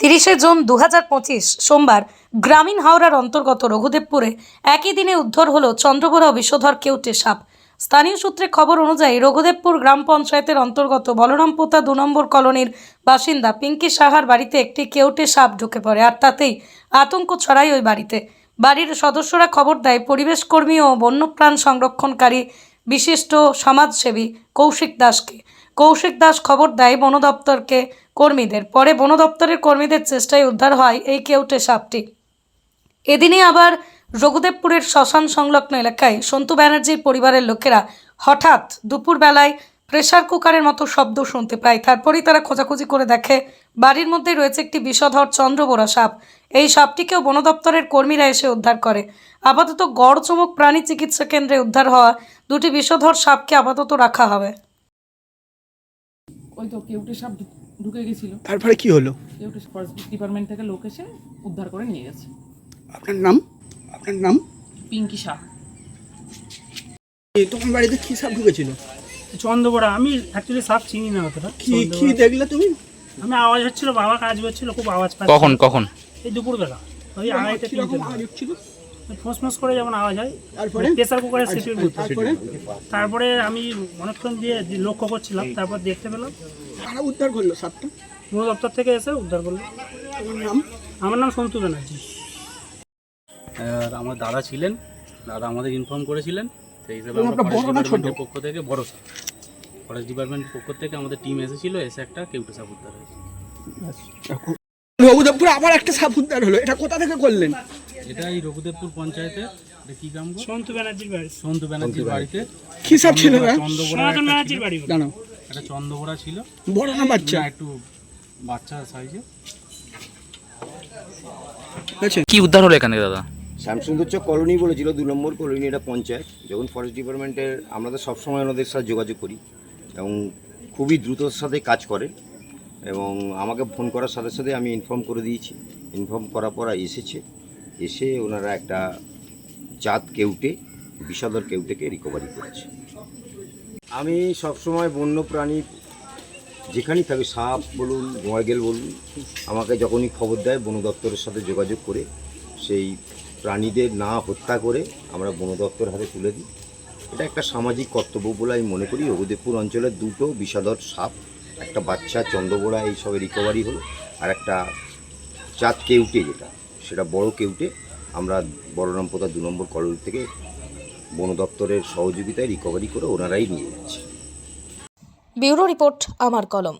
তিরিশে জুন দু হাজার পঁচিশ সোমবার গ্রামীণ হাওড়ার অন্তর্গত রঘুদেবপুরে একই দিনে উদ্ধার হল চন্দ্রবোরা ও বিষধর কেউটে সাপ। স্থানীয় সূত্রে খবর অনুযায়ী রঘুদেবপুর গ্রাম পঞ্চায়েতের অন্তর্গত বলরামপোতা দু নম্বর কলোনির বাসিন্দা পিঙ্কি সাহার বাড়িতে একটি কেউটে সাপ ঢুকে পড়ে আর তাতেই আতঙ্ক ছড়ায় ওই বাড়িতে। বাড়ির সদস্যরা খবর দেয় পরিবেশ কর্মী ও বন্যপ্রাণ সংরক্ষণকারী বিশিষ্ট সমাজসেবী কৌশিক দাসকে। কৌশিক দাস খবর দেয়, বন দপ্তরকে কর্মীদের। পরে বন দপ্তরের কর্মীদের চেষ্টায় উদ্ধার হয় এই কেউটে সাপটি। এদিনে আবার রঘুদেবপুরের শ্মশান সংলগ্ন এলাকায় সন্তু ব্যানার্জির পরিবারের লোকেরা হঠাৎ দুপুরবেলায় প্রেসার কুকারের মতো শব্দ শুনতে পায়। তারপরেই তারা খোঁজাখুঁজি করে দেখে, বাড়ির মধ্যে রয়েছে একটি বিষধর চন্দ্রবোরা সাপ। এই সাপটিকেও বন দপ্তরের কর্মীরা এসে উদ্ধার করে। আপাতত গড় চমক প্রাণী চিকিৎসা কেন্দ্রে উদ্ধার হওয়া দুটি বিষধর সাপকে আপাতত রাখা হবে। ওই তো কেউটে সাপ ঢুকে গেছিল। তারপরে কি হলো? কেউটে ফরেস্ট ডিপার্টমেন্ট থেকে লোক এসে উদ্ধার করে নিয়ে গেছে। আপনার নাম? আপনার নাম? পিঙ্কি এ, তোমার বাড়িতে কি সাপ ঢুকেছিল? চন্দ্রবড়া। আমি অ্যাকচুয়ালি সাপ চিনি না অতটা কি কি দেখলে তুমি? আমি আওয়াজ হচ্ছিল বাবা কাজ করছিল খুব আওয়াজ পাচ্ছি কখন কখন? এই দুপুরবেলা। ওই আড়াইটা কীরকম আওয়াজ হচ্ছিল? ফোঁস ফোঁস করে যেমন আওয়াজ হয় তারপরে? প্রেসার কুকারের সিটির মতো তারপরে? তারপরে আমি অনেকক্ষণ দিয়ে লক্ষ্য করছিলাম তারপর দেখতে পেলাম। কারা উদ্ধার করল সাপটা? বন দপ্তর থেকে এসে উদ্ধার করল। নাম? আমার নাম সন্তু ব্যানার্জি। আর আমার দাদা ছিলেন দাদা আমাদের ইনফর্ম করেছিলেন সেই হিসাবে আমরা ফরেস্ট বড় না ছোট? ডিপার্টমেন্টের পক্ষ থেকে ভরসা ফরেস্ট ডিপার্টমেন্টের পক্ষ থেকে আমাদের টিম এসেছিল এসে একটা কেউটে সাপ উদ্ধার হয়েছে। রঘুদেবপুরে আবার একটা সাপ উদ্ধার হলো। এটা কোথা থেকে করলেন? এটা এই রঘুদেবপুর পঞ্চায়েতে এটা কি গ্রাম সন্তু ব্যানার্জির বাড়ি। সন্তু ব্যানার্জির বাড়িতে। কি সাপ ছিল সনাতন ব্যানার্জির বাড়ি জানো একটা চন্দ্রবোড়া ছিল। বড় না বাচ্চা? একটু বাচ্চা সাইজে কি উদ্ধার হলো এখানে দাদা? শ্যামসুন্দর চক কলোনি বলেছিল দু নম্বর কলোনি এটা পঞ্চায়েত। যখন ফরেস্ট ডিপার্টমেন্টের আমরা তো সবসময় ওনাদের সাথে যোগাযোগ করি এবং খুবই দ্রুতর সাথে কাজ করে এবং আমাকে ফোন করার সাথে সাথে আমি ইনফর্ম করে দিয়েছি। ইনফর্ম করার পর এসেছে। এসে ওনারা একটা জাত কেউটে, বিষাদর কেউটেকে রিকভারি করেছে। আমি সবসময় বন্য প্রাণী যেখানেই থাকে, সাপ বলুন গোয়াগেল বলুন, আমাকে যখনই খবর দেয়, বন দপ্তরের সাথে যোগাযোগ করে সেই প্রাণীদের না হত্যা করে আমরা বন দপ্তর হাতে তুলে দিই। এটা একটা সামাজিক কর্তব্য বলে আমি মনে করি। রঘুদেবপুর অঞ্চলের দুটো বিষাদর সাপ, একটা বাচ্চা, চন্দ্রবোড়া, এইসবে রিকভারি হলো, আর একটা চাঁদ কেউটে যেটা। সেটা বড় কেউটে আমরা বড়রামপোতা দু নম্বর কলোনি থেকে বন দপ্তরের সহযোগিতায় রিকভারি করে ওনারাই নিয়ে যাচ্ছি। ব্যুরো রিপোর্ট, আমার কলম।